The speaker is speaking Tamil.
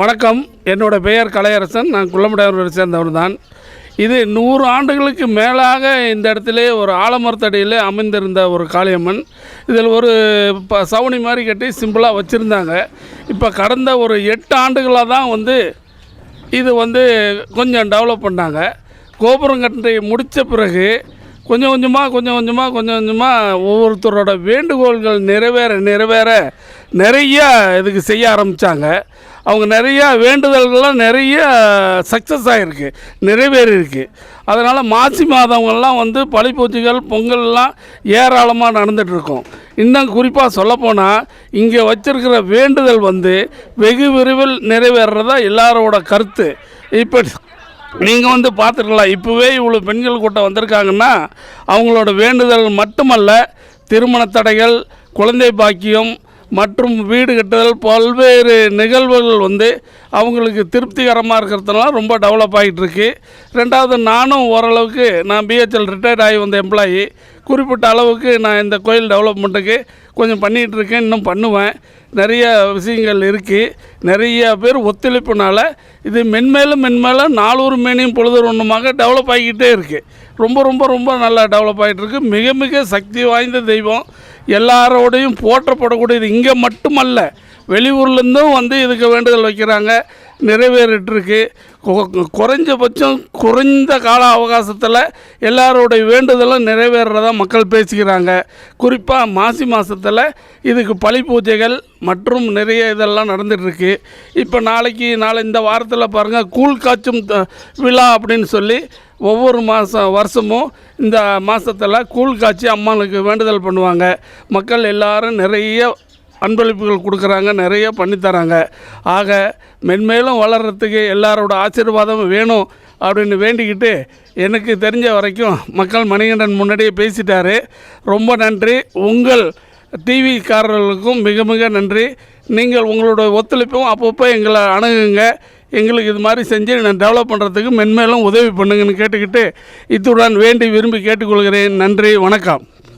வணக்கம். என்னோட பெயர் கலையரசன். நான் குள்ளமடையூரை சேர்ந்தவர் தான். இது நூறு ஆண்டுகளுக்கு மேலாக இந்த இடத்துல ஒரு ஆலமரத்தடியில் அமைந்திருந்த ஒரு காளியம்மன். இதில் ஒரு ப சவுனி மாதிரி கட்டி சிம்பிளாக வச்சுருந்தாங்க. இப்போ கடந்த ஒரு எட்டு ஆண்டுகளாக தான் வந்து இது வந்து கொஞ்சம் டெவலப் பண்ணாங்க. கோபுரம் கட்டி முடித்த பிறகு கொஞ்சம் கொஞ்சமாக கொஞ்சம் கொஞ்சமாக கொஞ்சம் கொஞ்சமாக ஒவ்வொருத்தரோட வேண்டுகோள்கள் நிறைவேற நிறைவேற நிறைய இதுக்கு செய்ய ஆரம்பித்தாங்க அவங்க நிறையா வேண்டுதல்கள்லாம் நிறைய சக்ஸஸ் ஆகிருக்கு நிறைவேறியிருக்கு அதனால் மாசி மாதவங்கள்லாம் வந்து பழிப்பூச்சிகள் பொங்கல்லாம் ஏராளமாக நடந்துகிட்ருக்கோம் இன்னும் குறிப்பாக சொல்லப்போனால் இங்கே வச்சுருக்கிற வேண்டுதல் வந்து வெகு விரைவில் நிறைவேறதா எல்லாரோட கருத்து. இப்போ நீங்கள் வந்து பார்த்துருக்கலாம். இப்போவே இவ்வளோ பெண்கள் கூட்டம் வந்திருக்காங்கன்னா அவங்களோட வேண்டுதல் மட்டுமல்ல திருமண தடைகள் குழந்தை பாக்கியம் மற்றும் வீடு கட்டுதல் பல்வேறு நிகழ்வுகள் வந்து அவங்களுக்கு திருப்திகரமாக இருக்கிறதுனால ரொம்ப டெவலப் ஆகிட்டு இருக்கு ரெண்டாவது நானும் ஓரளவுக்கு நான் பிஹெச்எல் ரிட்டையர்ட் ஆகி வந்த எம்ப்ளாயி குறிப்பிட்ட அளவுக்கு நான் இந்த கோயில் டெவலப்மெண்ட்டுக்கு கொஞ்சம் பண்ணிகிட்டு இருக்கேன் இன்னும் பண்ணுவேன். நிறைய விஷயங்கள் இருக்குது நிறைய பேர் ஒத்துழைப்புனால இது மென்மேலும் மென்மேலும் நாலூறு மேனியும் பொழுது ஒன்றுமாக டெவலப் ஆகிக்கிட்டே இருக்குது ரொம்ப ரொம்ப ரொம்ப நல்லா டெவலப் ஆகிட்டுருக்கு மிக மிக சக்தி வாய்ந்த தெய்வம். எல்லாரோடையும் போற்றப்படக்கூடியது இங்கே மட்டுமல்ல வெளியூர்லேருந்தும் வந்து இதுக்கு வேண்டுதல் வைக்கிறாங்க. நிறைவேறிட்டுருக்கு. குறைஞ்சபட்சம் குறைந்த கால அவகாசத்தில் எல்லாரோடைய வேண்டுதலும் நிறைவேறதா மக்கள் பேசிக்கிறாங்க. குறிப்பாக மாசி மாதத்தில் இதுக்கு பழி பூஜைகள் மற்றும் நிறைய இதெல்லாம் நடந்துகிட்ருக்கு இப்போ நாளைக்கு நாளை இந்த வாரத்தில் பாருங்கள் கூழ் காய்ச்சும் த- விழா அப்படின்னு சொல்லி ஒவ்வொரு மாதம் வருஷமும் இந்த மாதத்தில் கூழ் காய்ச்சி அம்மாளுக்கு வேண்டுதல் பண்ணுவாங்க. மக்கள் எல்லாரும் நிறைய அன்பளிப்புகள் கொடுக்குறாங்க நிறைய பண்ணித்தராங்க. ஆக மென்மேலும் வளர்கிறதுக்கு எல்லாரோட ஆசீர்வாதம் வேணும் அப்படின்னு வேண்டிக்கிட்டு எனக்கு தெரிஞ்ச வரைக்கும் மக்கள் மணிகண்டன் முன்னாடியே பேசிட்டாரு. ரொம்ப நன்றி. உங்கள் டிவிக்காரர்களுக்கும் மிக மிக நன்றி. நீங்கள் உங்களோட ஒத்துழைப்பும் அப்பப்போ எங்களை அணுகுங்க. எங்களுக்கு இது மாதிரி செஞ்சு நான் டெவலப் பண்ணுறதுக்கு மென்மேலும் உதவி பண்ணுங்கன்னு கேட்டுக்கிட்டு இத்துடன் வேண்டி விரும்பி கேட்டுக்கொள்கிறேன். நன்றி. வணக்கம்.